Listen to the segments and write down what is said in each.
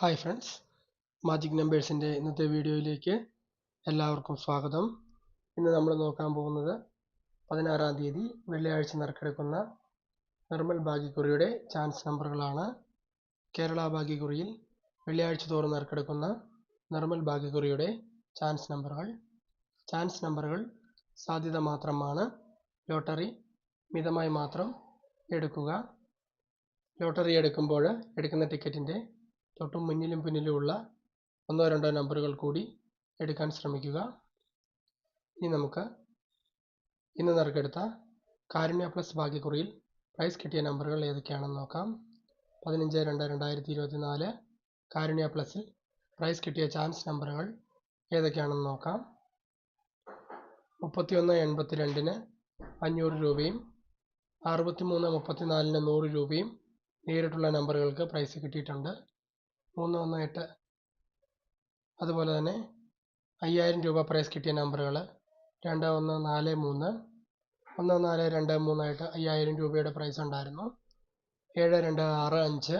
Hi friends magic നമ്പേഴ്സിന്റെ ഇന്നത്തെ വീഡിയോയിലേക്ക് എല്ലാവർക്കും സ്വാഗതം. ഇന്ന് നമ്മൾ നോക്കാൻ പോകുന്നത് പതിനാറാം തീയതി വെള്ളിയാഴ്ച നറുക്കെടുക്കുന്ന നിർമ്മൽ ഭാഗ്യക്കുറിയുടെ ചാൻസ് നമ്പറുകളാണ് കേരള ഭാഗ്യക്കുറിയിൽ വെള്ളിയാഴ്ച തോറും നറുക്കെടുക്കുന്ന നിർമ്മൽ ഭാഗ്യക്കുറിയുടെ ചാൻസ് നമ്പറുകൾ ചാൻസ് നമ്പറുകൾ സാധ്യത മാത്രമാണ്. ലോട്ടറി മിതമായി മാത്രം എടുക്കുക. ലോട്ടറി എടുക്കുമ്പോൾ എടുക്കുന്ന ടിക്കറ്റിന്റെ തൊട്ടും മുന്നിലും പിന്നിലുമുള്ള ഒന്നോ രണ്ടോ നമ്പറുകൾ കൂടി എടുക്കാൻ ശ്രമിക്കുക. ഇനി നമുക്ക് ഇന്ന് നറുക്കെടുത്ത കാരുണ്യ പ്ലസ് ഭാഗ്യക്കുറിയിൽ പ്രൈസ് കിട്ടിയ നമ്പറുകൾ ഏതൊക്കെയാണെന്ന് നോക്കാം. പതിനഞ്ച് രണ്ട് രണ്ടായിരത്തി ഇരുപത്തി നാല് കാരുണ്യ പ്ലസിൽ പ്രൈസ് കിട്ടിയ ചാൻസ് നമ്പറുകൾ ഏതൊക്കെയാണെന്ന് നോക്കാം. മുപ്പത്തിയൊന്ന് എൺപത്തി രണ്ടിന് അഞ്ഞൂറ് രൂപയും അറുപത്തിമൂന്ന് മുപ്പത്തിനാലിന് നൂറ് രൂപയും നേരിട്ടുള്ള നമ്പറുകൾക്ക് പ്രൈസ് കിട്ടിയിട്ടുണ്ട്. മൂന്ന് ഒന്ന് എട്ട്. അതുപോലെ തന്നെ അയ്യായിരം രൂപ പ്രൈസ് കിട്ടിയ നമ്പറുകൾ രണ്ട് ഒന്ന് നാല് മൂന്ന്. ഒന്ന് നാല് രണ്ട് മൂന്നായിട്ട് അയ്യായിരം രൂപയുടെ പ്രൈസ് ഉണ്ടായിരുന്നു. ഏഴ് രണ്ട് ആറ് അഞ്ച്.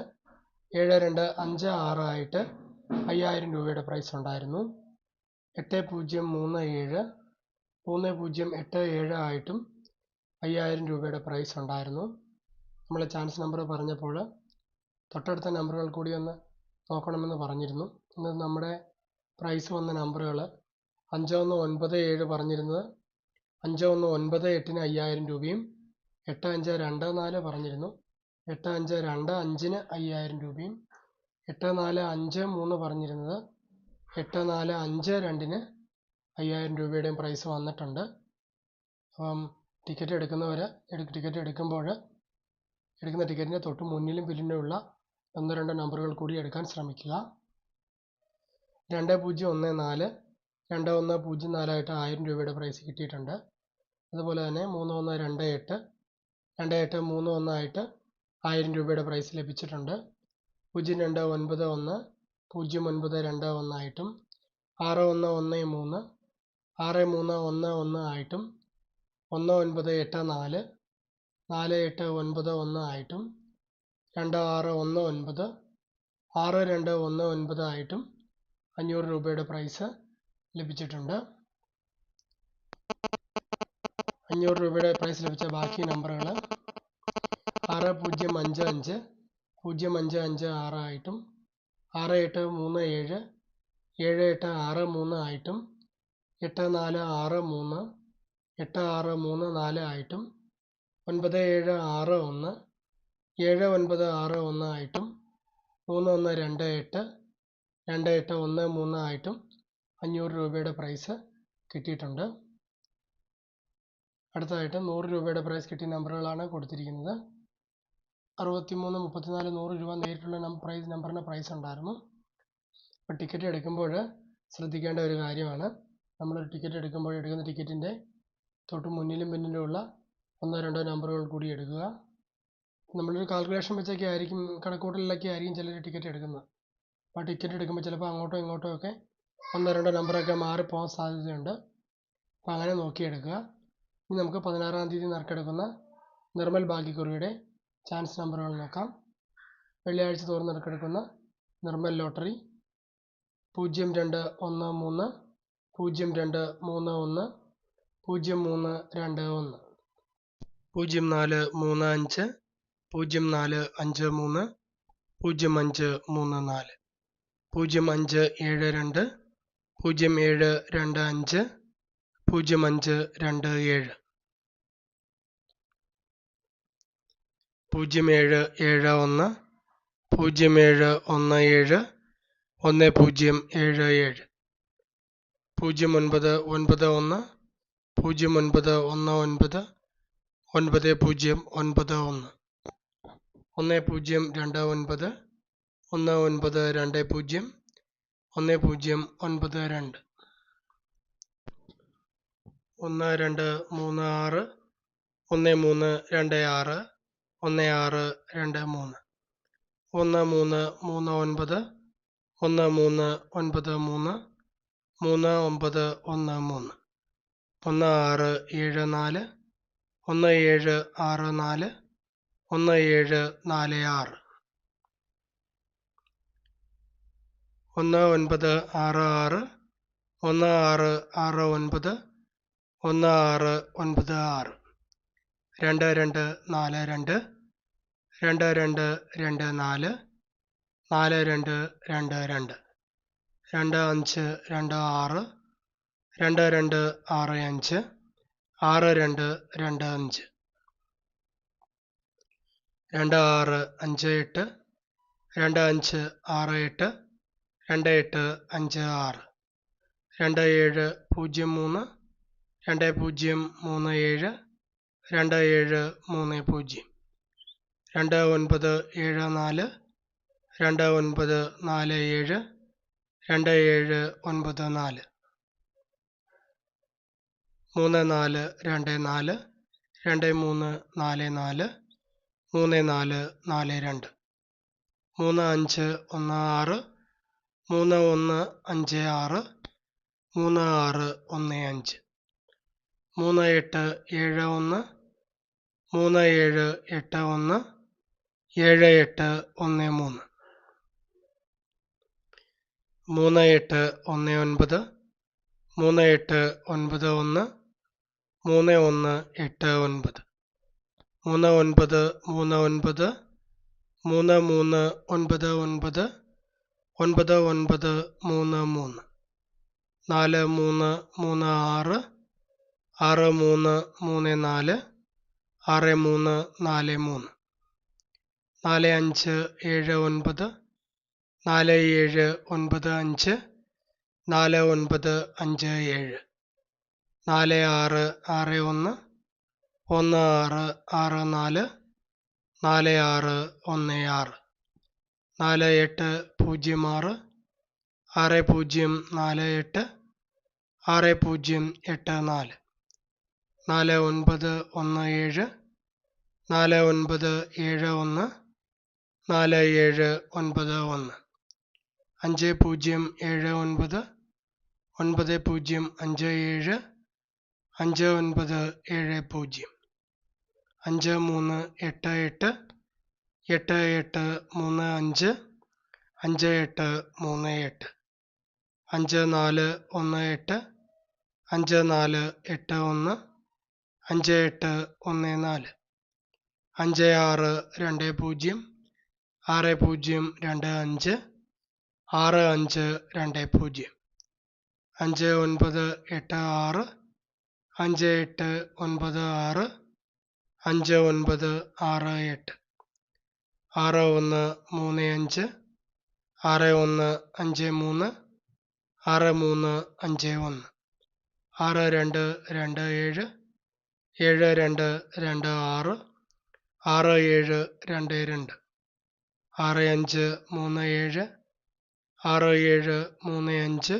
ഏഴ് രണ്ട് അഞ്ച് ആറ് ആയിട്ട് അയ്യായിരം രൂപയുടെ പ്രൈസ് ഉണ്ടായിരുന്നു. എട്ട് പൂജ്യം മൂന്ന് ഏഴ്. മൂന്ന് പൂജ്യം എട്ട് ഏഴ് ആയിട്ടും അയ്യായിരം രൂപയുടെ പ്രൈസ് ഉണ്ടായിരുന്നു. നമ്മൾ ചാൻസ് നമ്പർ പറഞ്ഞപ്പോൾ തൊട്ടടുത്ത നമ്പറുകൾ കൂടി ഒന്ന് നോക്കണമെന്ന് പറഞ്ഞിരുന്നു. ഇന്ന് നമ്മുടെ പ്രൈസ് വന്ന നമ്പറുകൾ അഞ്ച് ഒന്ന് ഒൻപത് ഏഴ് പറഞ്ഞിരുന്നത് അഞ്ച് ഒന്ന് ഒൻപത് എട്ടിന് അയ്യായിരം രൂപയും എട്ട് അഞ്ച് രണ്ട് നാല് പറഞ്ഞിരുന്നു. എട്ട് അഞ്ച് രണ്ട് അഞ്ചിന് അയ്യായിരം രൂപയും എട്ട് നാല് അഞ്ച് മൂന്ന് പറഞ്ഞിരുന്നത് എട്ട് നാല് അഞ്ച് രണ്ടിന് അയ്യായിരം രൂപയുടെയും പ്രൈസ് വന്നിട്ടുണ്ട്. അപ്പം ടിക്കറ്റ് എടുക്കുന്നവർ ടിക്കറ്റ് എടുക്കുമ്പോൾ എടുക്കുന്ന ടിക്കറ്റിന്റെ തൊട്ട് മുന്നിലും പിന്നിലുമുള്ള ഒന്നോ രണ്ടോ നമ്പറുകൾ കൂടി എടുക്കാൻ ശ്രമിക്കുക. രണ്ട് പൂജ്യം ഒന്ന് നാല് രണ്ട് ഒന്ന് പൂജ്യം നാലായിട്ട് ആയിരം രൂപയുടെ പ്രൈസ് കിട്ടിയിട്ടുണ്ട്. അതുപോലെ തന്നെ മൂന്ന് ഒന്ന് രണ്ട് എട്ട് രണ്ട് എട്ട് മൂന്ന് ഒന്നായിട്ട് ആയിരം രൂപയുടെ പ്രൈസ് ലഭിച്ചിട്ടുണ്ട്. പൂജ്യം രണ്ട് ഒൻപത് ഒന്ന് പൂജ്യം ഒൻപത് രണ്ട് ഒന്നായിട്ടും ആറ് ഒന്ന് ഒന്ന് മൂന്ന് ആറ് മൂന്ന് ഒന്ന് ഒന്ന് ആയിട്ടും ഒന്ന് ഒൻപത് എട്ട് നാല് നാല് എട്ട് ഒൻപത് ഒന്ന് ആയിട്ടും രണ്ട് ആറ് ഒന്ന് ഒൻപത് ആറ് രണ്ട് ഒന്ന് ഒൻപത് ആയിട്ടും അഞ്ഞൂറ് രൂപയുടെ പ്രൈസ് ലഭിച്ചിട്ടുണ്ട്. അഞ്ഞൂറ് രൂപയുടെ പ്രൈസ് ലഭിച്ച ബാക്കി നമ്പറുകൾ ആറ് പൂജ്യം അഞ്ച് അഞ്ച് പൂജ്യം അഞ്ച് അഞ്ച് ആറ് ആയിട്ടും ആറ് എട്ട് മൂന്ന് ഏഴ് ഏഴ് എട്ട് ആറ് മൂന്ന് ആയിട്ടും എട്ട് നാല് ആറ് മൂന്ന് എട്ട് ആറ് മൂന്ന് നാല് ആയിട്ടും ഒൻപത് ഏഴ് ആറ് ഒന്ന് ഏഴ് ഒൻപത് ആറ് ഒന്ന് ആയിട്ടും മൂന്ന് ഒന്ന് രണ്ട് എട്ട് രണ്ട് എട്ട് ഒന്ന് മൂന്ന് ആയിട്ടും അഞ്ഞൂറ് രൂപയുടെ പ്രൈസ് കിട്ടിയിട്ടുണ്ട്. അടുത്തതായിട്ട് നൂറ് രൂപയുടെ പ്രൈസ് കിട്ടിയ നമ്പറുകളാണ് കൊടുത്തിരിക്കുന്നത്. അറുപത്തിമൂന്ന് മുപ്പത്തിനാല് നൂറ് രൂപ നേരിട്ടുള്ള പ്രൈസ് നമ്പറിന് പ്രൈസ് ഉണ്ടായിരുന്നു. അപ്പോൾ ടിക്കറ്റ് എടുക്കുമ്പോൾ ശ്രദ്ധിക്കേണ്ട ഒരു കാര്യമാണ്. നമ്മളൊരു ടിക്കറ്റ് എടുക്കുമ്പോൾ എടുക്കുന്ന ടിക്കറ്റിന്റെ തൊട്ട് മുന്നിലും പിന്നിലുമുള്ള ഒന്നോ രണ്ടോ നമ്പറുകൾ കൂടി എടുക്കുക. നമ്മളൊരു കാൽക്കുലേഷൻ വെച്ചൊക്കെ ആയിരിക്കും കണക്കൂട്ടലിലൊക്കെ ആയിരിക്കും ചിലർ ടിക്കറ്റ് എടുക്കുന്നത്. അപ്പോൾ ടിക്കറ്റ് എടുക്കുമ്പോൾ ചിലപ്പോൾ അങ്ങോട്ടോ ഇങ്ങോട്ടോ ഒക്കെ ഒന്നോ രണ്ടോ നമ്പറൊക്കെ മാറിപ്പോകാൻ സാധ്യതയുണ്ട്. അപ്പോൾ അങ്ങനെ നോക്കിയെടുക്കുക. ഇനി നമുക്ക് പതിനാറാം തീയതി നറുക്കെടുക്കുന്ന നിർമ്മൽ ഭാഗ്യക്കുറിയുടെ ചാൻസ് നമ്പറുകൾ നോക്കാം. വെള്ളിയാഴ്ച തോറും നറുക്കെടുക്കുന്ന നിർമ്മൽ ലോട്ടറി പൂജ്യം രണ്ട് ഒന്ന് മൂന്ന് പൂജ്യം രണ്ട് മൂന്ന് ഒന്ന് പൂജ്യം മൂന്ന് രണ്ട് ഒന്ന് പൂജ്യം നാല് മൂന്ന് അഞ്ച് പൂജ്യം നാല് അഞ്ച് മൂന്ന് പൂജ്യം അഞ്ച് മൂന്ന് നാല് പൂജ്യം അഞ്ച് ഏഴ് രണ്ട് പൂജ്യം ഏഴ് രണ്ട് അഞ്ച് പൂജ്യം അഞ്ച് രണ്ട് ഏഴ്. പൂജ്യം ഏഴ് ഏഴ് ഒന്ന് പൂജ്യം ഏഴ് ഒന്ന് ഏഴ് ഒന്ന് പൂജ്യം ഏഴ് ഏഴ്. പൂജ്യം ഒൻപത് ഒൻപത് ഒന്ന് പൂജ്യം ഒൻപത് ഒന്ന് ഒൻപത് ഒൻപത് പൂജ്യം ഒൻപത് ഒന്ന്. ഒന്ന് പൂജ്യം രണ്ട് ഒൻപത്. ഒന്ന് ഒൻപത് രണ്ട് പൂജ്യം. ഒന്ന് പൂജ്യം ഒൻപത് രണ്ട്. ഒന്ന് രണ്ട് മൂന്ന് ആറ്. ഒന്ന് മൂന്ന് രണ്ട് ആറ്. ഒന്ന് ആറ് രണ്ട് മൂന്ന്. ഒന്ന് മൂന്ന് മൂന്ന് ഒൻപത്. ഒന്ന് മൂന്ന് ഒൻപത് മൂന്ന്. മൂന്ന് ഒമ്പത് ഒന്ന് മൂന്ന്. ഒന്ന് ആറ് ഏഴ് നാല്. ഒന്ന് ഏഴ് ആറ് നാല്. ഒന്ന് ഏഴ് നാല് ആറ്. ഒന്ന് ഒൻപത് ആറ് ആറ്. ഒന്ന് ആറ് ആറ് ഒൻപത്. ഒന്ന് ആറ് ഒൻപത് ആറ്. രണ്ട് രണ്ട് നാല് രണ്ട്. രണ്ട് രണ്ട് രണ്ട് നാല്. നാല് രണ്ട് രണ്ട് രണ്ട്. രണ്ട് അഞ്ച് രണ്ട് ആറ്. രണ്ട് രണ്ട് ആറ് അഞ്ച്. ആറ് രണ്ട് രണ്ട് അഞ്ച്. രണ്ട് ആറ് അഞ്ച് എട്ട് രണ്ട് അഞ്ച് ആറ് എട്ട് രണ്ട് എട്ട് അഞ്ച് ആറ് രണ്ട് ഏഴ് പൂജ്യം മൂന്ന് രണ്ട് പൂജ്യം മൂന്ന് ഏഴ് രണ്ട് ഏഴ് മൂന്ന് പൂജ്യം രണ്ട് ഒൻപത് ഏഴ് നാല് രണ്ട് ഒൻപത് നാല് ഏഴ് രണ്ട് ഏഴ് ഒൻപത് നാല് മൂന്ന് നാല് രണ്ട് നാല് രണ്ട് മൂന്ന് നാല് നാല് മൂന്ന് നാല് നാല് രണ്ട്. മൂന്ന് അഞ്ച് ഒന്ന് ആറ്. മൂന്ന് ഒന്ന് അഞ്ച് ആറ്. മൂന്ന് ആറ് ഒന്ന് അഞ്ച്. മൂന്ന് എട്ട് ഏഴ് ഒന്ന്. മൂന്ന് ഏഴ് എട്ട് ഒന്ന്. ഏഴ് എട്ട് ഒന്ന് മൂന്ന്. മൂന്ന് എട്ട് ഒന്ന് ഒൻപത്. മൂന്ന് എട്ട് ഒൻപത് ഒന്ന്. മൂന്ന് ഒന്ന് എട്ട് ഒൻപത്. മൂന്ന് ഒൻപത് മൂന്ന് ഒൻപത് മൂന്ന് മൂന്ന് ഒൻപത് ഒൻപത് ഒൻപത് ഒൻപത് മൂന്ന് മൂന്ന്. നാല് മൂന്ന് മൂന്ന് ആറ് ആറ് മൂന്ന് മൂന്ന് നാല് ആറ് മൂന്ന് നാല് മൂന്ന്. നാല് അഞ്ച് ഏഴ് ഒൻപത് നാല് ഏഴ് ഒൻപത് അഞ്ച് നാല് ഒൻപത് അഞ്ച് ഏഴ്. നാല് ആറ് ആറ് ഒന്ന് ഒന്ന് ആറ് ആറ് നാല് നാല് ആറ് ഒന്ന് ആറ്. നാല് എട്ട് പൂജ്യം ആറ്. ആറ് പൂജ്യം നാല് എട്ട്. ആറ് പൂജ്യം എട്ട് നാല്. നാല് ഒൻപത് ഒന്ന് ഏഴ്. നാല് ഒൻപത് ഏഴ് ഒന്ന്. നാല് ഏഴ് ഒൻപത് ഒന്ന്. അഞ്ച് പൂജ്യം ഏഴ് ഒൻപത്. ഒൻപത് പൂജ്യം അഞ്ച് ഏഴ്. അഞ്ച് ഒൻപത് ഏഴ് പൂജ്യം. അഞ്ച് മൂന്ന് എട്ട് എട്ട് എട്ട് എട്ട് മൂന്ന് അഞ്ച് അഞ്ച് എട്ട് മൂന്ന് എട്ട് അഞ്ച് നാല് ഒന്ന് എട്ട് അഞ്ച് നാല് എട്ട് ഒന്ന് അഞ്ച് എട്ട് ഒന്ന് നാല് അഞ്ച് ആറ് രണ്ട് പൂജ്യം ആറ് പൂജ്യം രണ്ട് അഞ്ച് ആറ് അഞ്ച് രണ്ട് പൂജ്യം അഞ്ച് ഒൻപത് എട്ട് ആറ് അഞ്ച് എട്ട് ഒൻപത് ആറ് അഞ്ച് ഒൻപത് ആറ് എട്ട്. ആറ് ഒന്ന് മൂന്ന് അഞ്ച് ആറ് ഒന്ന് അഞ്ച് മൂന്ന് ആറ് മൂന്ന് അഞ്ച് ഒന്ന്. ആറ് രണ്ട് രണ്ട് ഏഴ് ഏഴ് രണ്ട് രണ്ട് ആറ് ആറ് ഏഴ് രണ്ട് രണ്ട്. ആറ് അഞ്ച് മൂന്ന് ഏഴ് ആറ് ഏഴ് മൂന്ന് അഞ്ച്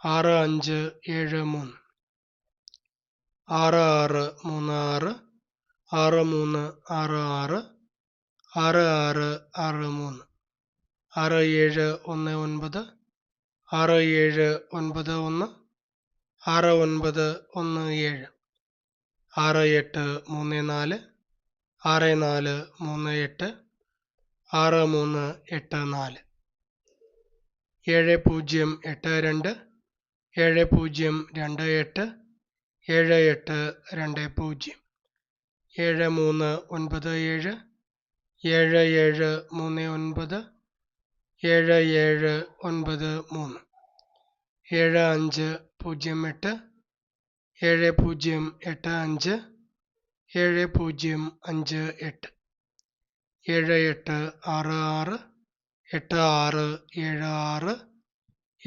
ആറ് അഞ്ച് ഏഴ് മൂന്ന്. ആറ് ആറ് മൂന്ന് ആറ് ആറ് മൂന്ന് ആറ് ആറ് ആറ് ആറ് ആറ് മൂന്ന് ആറ് ഏഴ് ഒന്ന് ഒൻപത് ആറ് ഏഴ് ഒൻപത് ഒന്ന് ആറ് ഒൻപത് ഒന്ന് ഏഴ് ആറ് എട്ട് മൂന്ന് നാല് ആറ് നാല് മൂന്ന് എട്ട് ആറ് മൂന്ന് എട്ട് നാല്. ഏഴ് പൂജ്യം എട്ട് രണ്ട് ഏഴ് പൂജ്യം രണ്ട് എട്ട് ഏഴ് എട്ട് രണ്ട് പൂജ്യം. ഏഴ് മൂന്ന് ഒൻപത് ഏഴ് ഏഴ് ഏഴ് മൂന്ന് ഒൻപത് ഏഴ് ഏഴ് ഒൻപത് മൂന്ന്. ഏഴ് അഞ്ച് പൂജ്യം എട്ട് ഏഴ് പൂജ്യം എട്ട് അഞ്ച് ഏഴ് പൂജ്യം അഞ്ച് എട്ട്. ഏഴ് എട്ട് ആറ് ആറ് എട്ട് ആറ് ഏഴ് ആറ്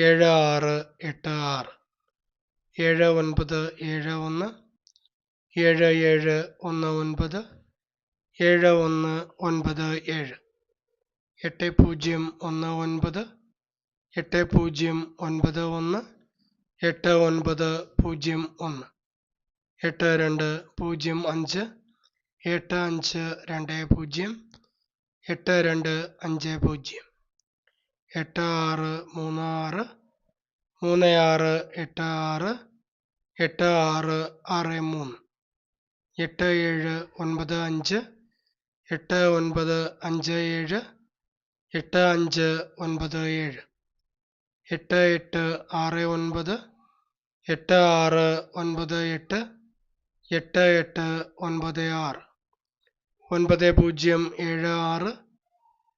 ഏഴ് ആറ് എട്ട് ആറ്. ഏഴ് ഒൻപത് ഏഴ് ഒന്ന് ഏഴ് ഏഴ് ഒന്ന് ഒൻപത് ഏഴ് ഒന്ന് ഒൻപത് ഏഴ്. എട്ട് പൂജ്യം ഒന്ന് ഒൻപത് എട്ട് പൂജ്യം ഒൻപത് ഒന്ന് എട്ട് ഒൻപത് പൂജ്യം ഒന്ന്. എട്ട് രണ്ട് പൂജ്യം അഞ്ച് എട്ട് അഞ്ച് രണ്ട് പൂജ്യം എട്ട് രണ്ട് അഞ്ച് പൂജ്യം. എട്ട് ആറ് മൂന്ന് ആറ് മൂന്ന് ആറ് എട്ട് ആറ് എട്ട് ആറ് ആറ് മൂന്ന്. എട്ട് ഏഴ് ഒൻപത് അഞ്ച് എട്ട് ഒൻപത് അഞ്ച് ഏഴ് എട്ട് അഞ്ച് ഒൻപത് ഏഴ്. എട്ട് എട്ട് ആറ് ഒൻപത് എട്ട് ആറ് ഒൻപത് എട്ട് എട്ട് എട്ട് ഒൻപത് ആറ്. ഒൻപത് പൂജ്യം ഏഴ് ആറ്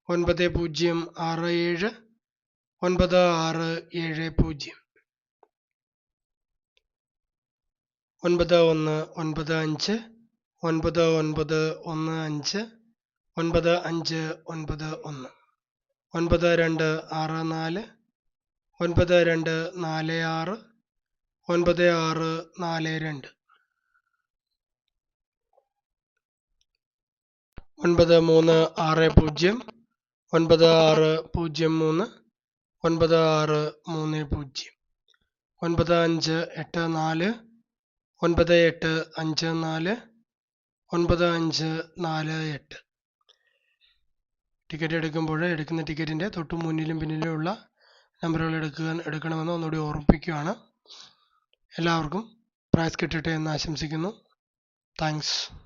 ഒൻപത് പൂജ്യം ആറ് ഏഴ് ഒൻപത് ആറ് ഏഴ് പൂജ്യം. ഒൻപത് ഒന്ന് ഒൻപത് അഞ്ച് ഒൻപത് ഒൻപത് ഒന്ന് അഞ്ച് ഒൻപത് അഞ്ച് ഒൻപത് ഒന്ന് ഒൻപത് രണ്ട് ആറ് നാല് ഒൻപത് രണ്ട് നാല് ആറ് ഒൻപത് ആറ് നാല് രണ്ട്. ഒൻപത് മൂന്ന് ആറ് പൂജ്യം ഒൻപത് ആറ് പൂജ്യം മൂന്ന് ഒൻപത് ആറ് മൂന്ന് പൂജ്യം ഒൻപത് അഞ്ച് എട്ട് നാല് ഒൻപത് എട്ട് അഞ്ച് നാല് ഒൻപത് അഞ്ച് നാല് എട്ട്. ടിക്കറ്റ് എടുക്കുമ്പോൾ എടുക്കുന്ന ടിക്കറ്റിന്റെ തൊട്ട് മുന്നിലും പിന്നിലും ഉള്ള നമ്പറുകൾ എടുക്കുക എടുക്കണമെന്ന് ഒന്നുകൂടി ഓർമ്മിപ്പിക്കുകയാണ്. എല്ലാവർക്കും പ്രൈസ് കിട്ടട്ടെ എന്ന് ആശംസിക്കുന്നു. താങ്ക്സ്.